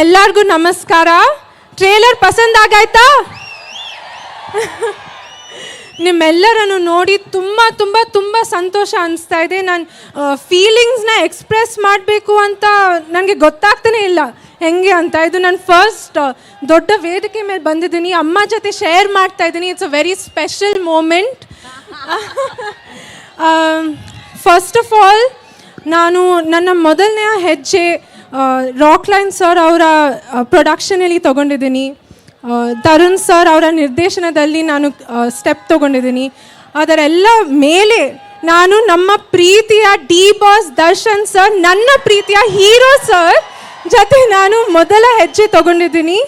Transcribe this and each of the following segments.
ಎಲ್ಲರಿಗೂ ನಮಸ್ಕಾರ. ಟ್ರೇಲರ್ ಪಸಂದ್ ಆಗಾಯ್ತಾ? ನಿಮ್ಮೆಲ್ಲರನ್ನು ನೋಡಿ ತುಂಬ ತುಂಬ ತುಂಬ ಸಂತೋಷ ಅನಿಸ್ತಾ ಇದೆ. ನಾನು ಫೀಲಿಂಗ್ಸ್ನ ಎಕ್ಸ್ಪ್ರೆಸ್ ಮಾಡಬೇಕು ಅಂತ ನನಗೆ ಗೊತ್ತಾಗ್ತಾನೆ ಇಲ್ಲ. ಹೆಂಗೆ ಅಂತ? ಇದು ನಾನು ಫಸ್ಟ್ ದೊಡ್ಡ ವೇದಿಕೆ ಮೇಲೆ ಬಂದಿದ್ದೀನಿ. ಅಮ್ಮ ಜೊತೆ ಶೇರ್ ಮಾಡ್ತಾ ಇದ್ದೀನಿ. It's a very special moment first of all ನಾನು ನನ್ನ ಮೊದಲನೆಯ ಹೆಜ್ಜೆ ರಾಕ್ಲೈನ್ ಸರ್ ಅವರ ಪ್ರೊಡಕ್ಷನಲ್ಲಿ ತೊಗೊಂಡಿದ್ದೀನಿ. ತರುಣ್ ಸರ್ ಅವರ ನಿರ್ದೇಶನದಲ್ಲಿ ನಾನು ಸ್ಟೆಪ್ ತೊಗೊಂಡಿದ್ದೀನಿ. ಅದರೆಲ್ಲ ಮೇಲೆ ನಾನು ನಮ್ಮ ಪ್ರೀತಿಯ ಡಿ ಬಾಸ್ ದರ್ಶನ್ ಸರ್ ನನ್ನ ಪ್ರೀತಿಯ ಹೀರೋ ಸರ್ ಜೊತೆ ನಾನು ಮೊದಲ ಹೆಜ್ಜೆ ತೊಗೊಂಡಿದ್ದೀನಿ.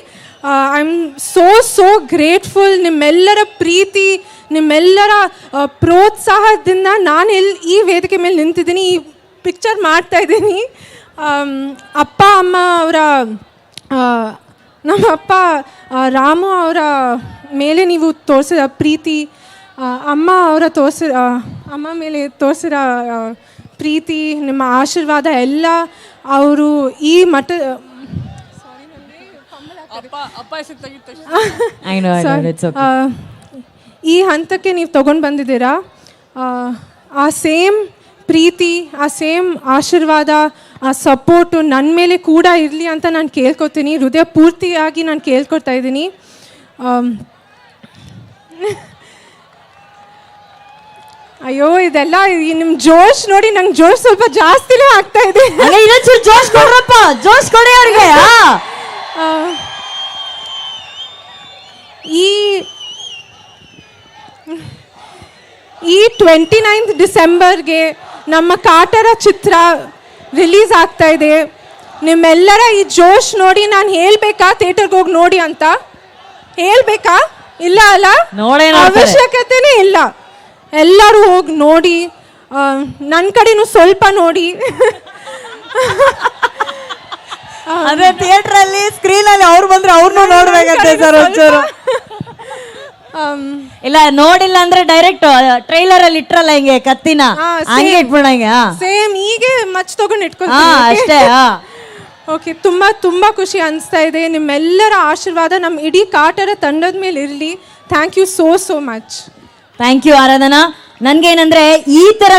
I am so so grateful ನಿಮ್ಮೆಲ್ಲರ ಪ್ರೀತಿ, ನಿಮ್ಮೆಲ್ಲರ ಪ್ರೋತ್ಸಾಹದಿಂದ ನಾನು ಎಲ್ಲಿ ಈ ವೇದಿಕೆ ಮೇಲೆ ನಿಂತಿದ್ದೀನಿ, ಈ ಪಿಕ್ಚರ್ ಮಾಡ್ತಾ ಇದ್ದೀನಿ. ಅಪ್ಪ ಅಮ್ಮ ಅವರ ನಮ್ಮ ಅಪ್ಪ ರಾಮು ಅವರ ಮೇಲೆ ನೀವು ತೋರಿಸಿದ ಪ್ರೀತಿ ಅಮ್ಮ ಅವರ ತೋರಿಸಿ ಅಮ್ಮ ಮೇಲೆ ತೋರಿಸಿದ ಪ್ರೀತಿ ನಿಮ್ಮ ಆಶೀರ್ವಾದ ಎಲ್ಲ ಅವರು ಈ ಮಠ I know, I know, it's okay. ಈ ಹಂತಕ್ಕೆ ನೀವು ತಗೊಂಡು ಬಂದಿದ್ದೀರಾ? ಆ ಸೇಮ್ ಪ್ರೀತಿ ಆ ಸೇಮ್ ಆಶೀರ್ವಾದ ಆ ಸಪೋರ್ಟು ನನ್ನ ಮೇಲೆ ಕೂಡ ಇರಲಿ ಅಂತ ನಾನು ಕೇಳ್ಕೊತೀನಿ. ಹೃದಯ ಪೂರ್ತಿಯಾಗಿ ನಾನು ಕೇಳ್ಕೊತಾ ಇದ್ದೀನಿ. ಅಯ್ಯೋ ಇದೆಲ್ಲ ನಿಮ್ಮ ಜೋಶ್ ನೋಡಿ ನಂಗೆ ಜೋಶ್ ಸ್ವಲ್ಪ ಜಾಸ್ತಿನೇ ಆಗ್ತಾ ಇದೆ. ಇನ್ನೊಂಚೂರು ಜೋಶ್ ಕೊಡ್ರಪ್ಪ. ಜೋಶ್ ಕೊಡಿ ಅವ್ರಿಗೆ. ಈ ಈ ಟ್ವೆಂಟಿ ನೈನ್ತ್ ಡಿಸೆಂಬರ್ಗೆ ನಮ್ಮ ಕಾಟರ ಚಿತ್ರ ರಿಲೀಸ್ ಆಗ್ತಾ ಇದೆ. ನಿಮ್ಮೆಲ್ಲರ ಈ ಜೋಶ್ ನೋಡಿ ನಾನು ಹೇಳ್ಬೇಕಾ? ಥಿಯೇಟರ್ಗೆ ಹೋಗಿ ನೋಡಿ ಅಂತ? ಹೇಳ್ಬೇಕಾ? ಇಲ್ಲ ಅಲ್ಲ? ಅವಶ್ಯಕತೆನೇ ಇಲ್ಲ. ಎಲ್ಲರೂ ಹೋಗಿ ನೋಡಿ ನನ್ನ ಕಡೆನೂ ಸ್ವಲ್ಪ ನೋಡಿ. ಅದೇ ಥಿಯೇಟರ್ ಅಲ್ಲಿ ಸ್ಕ್ರೀನ್ ಅಲ್ಲಿ ಅವ್ರು ಬಂದ್ರೆ ಅವ್ರನ್ನೂ ನೋಡ್ಬೇಕಂತೆ ಸರ್ ಒಂಚೂರು. ಇಲ್ಲ ನೋಡಿಲ್ಲ ಅಂದ್ರೆ ಡೈರೆಕ್ಟ್ ಟ್ರೈಲರ್ ಅಲ್ಲಿ ಇಟ್ರಲ್ಲ ಹಿಂಗೆ ಕತ್ತಿನ? ಹಂಗೆ same. ಇಟ್ಬಿಡ ಹಿಂಗೆ ಹಾ. ಸೇಮ್ ಹೀಗೆ ಮಚ್ ತಗೊಂಡು ಹಾ ಅಷ್ಟೇ ಹಾ ಓಕೆ ತುಂಬ ತುಂಬ ಖುಷಿ ಅನಿಸ್ತಾ ಇದೆ. ನಿಮ್ಮೆಲ್ಲರ ಆಶೀರ್ವಾದ ನಮ್ಮ ಇಡೀ ಕಾಟರ ತಂಡದ ಮೇಲೆ ಇರಲಿ. Thank you so so much thank you Aradhana. ನನ್ಗೇನಂದ್ರೆ ಈ ತರ